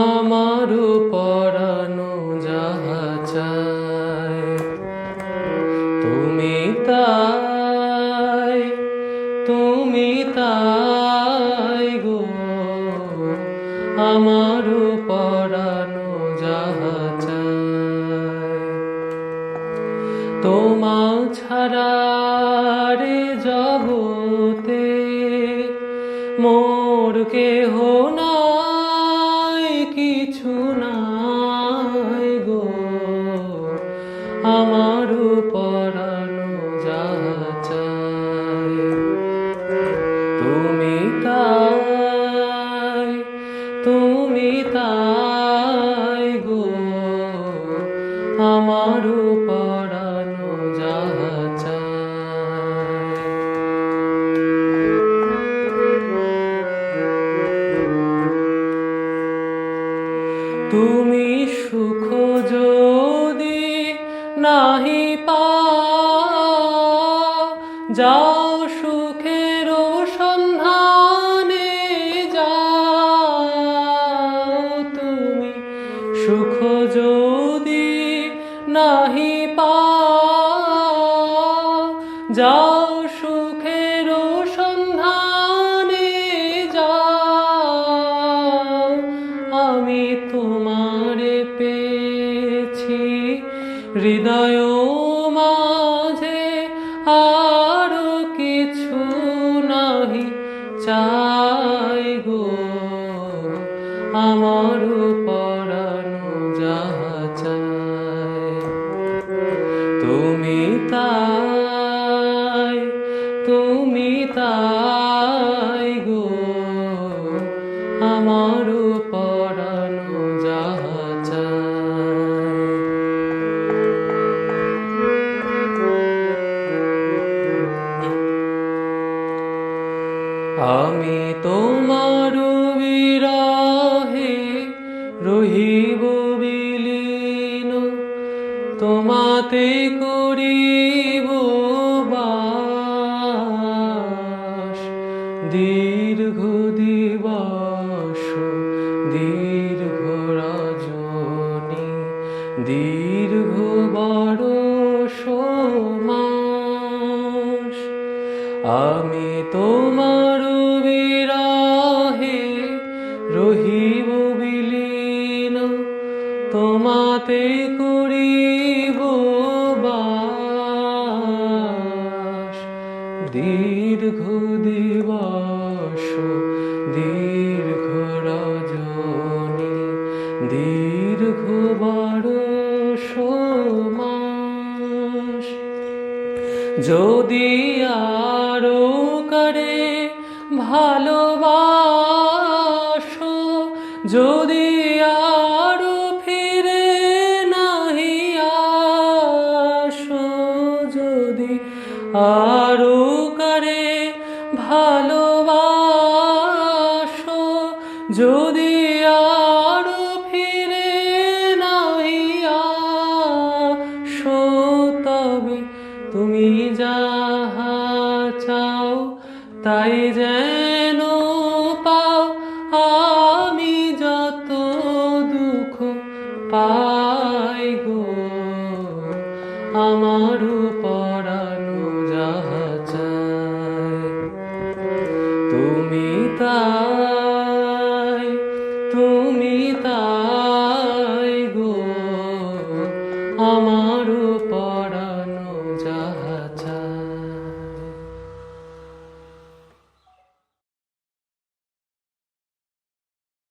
আমারও পরানো যাহা চায় তুমি তাই তুমি তাই গো। আমারও পরানো যাহা চায় তোমা ছাড়া রে জগতে মোর কেহ নাই। তাই তুমি তাই গো আমার পরানো যাহা তুমি সুখ যদি নাহি পাও যাও যদি নাহি পাও যাও সুখের সন্ধানে যাও আমি তোমারে পেয়েছি হৃদয় আমি তোমার বিরাহে রহিব বিলীন। তোমাতে করিব বাস। দীর্ঘ দিবস, দীর্ঘ রজনী, দীর্ঘ বড় মাস। আমি তোমার রহিব বিলীন তোমাতে করিব বাস। দীর্ঘ দিবস, দীর্ঘ রজনী, দীর্ঘ বড় মাস। যদি আরও করে ভালোবাসো আরও করে ভালোবাসো। যদি আরও ফিরে নাহি আসো, তবে তুমি যাহা চাও, তাই যেন পাও। আমি যত দুঃখ পাই গো, আমার পরানো